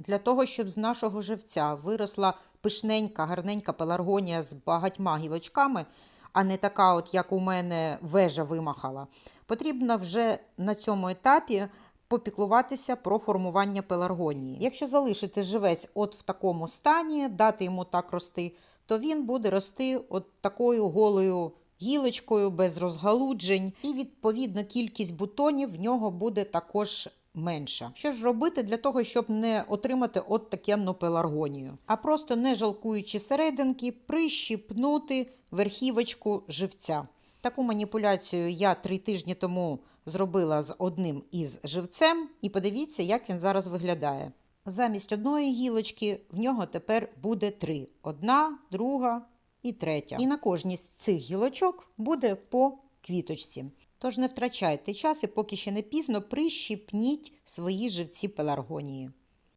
Для того, щоб з нашого живця виросла пишненька, гарненька пеларгонія з багатьма гілочками, а не така, от як у мене вежа вимахала, потрібно вже на цьому етапі попіклуватися про формування пеларгонії. Якщо залишити живець от в такому стані, дати йому так рости, то він буде рости от такою голою гілочкою, без розгалуджень, і відповідно кількість бутонів в нього буде також менша. Що ж робити для того, щоб не отримати от такенну пеларгонію? А просто не жалкуючи серединки, прищіпнути верхівочку живця. Таку маніпуляцію я три тижні тому зробила з одним із живцем, і подивіться, як він зараз виглядає. Замість одної гілочки в нього тепер буде три: одна, друга і третя. І на кожній з цих гілочок буде по квіточці. Тож не втрачайте час і поки ще не пізно прищіпніть свої живці пеларгонії.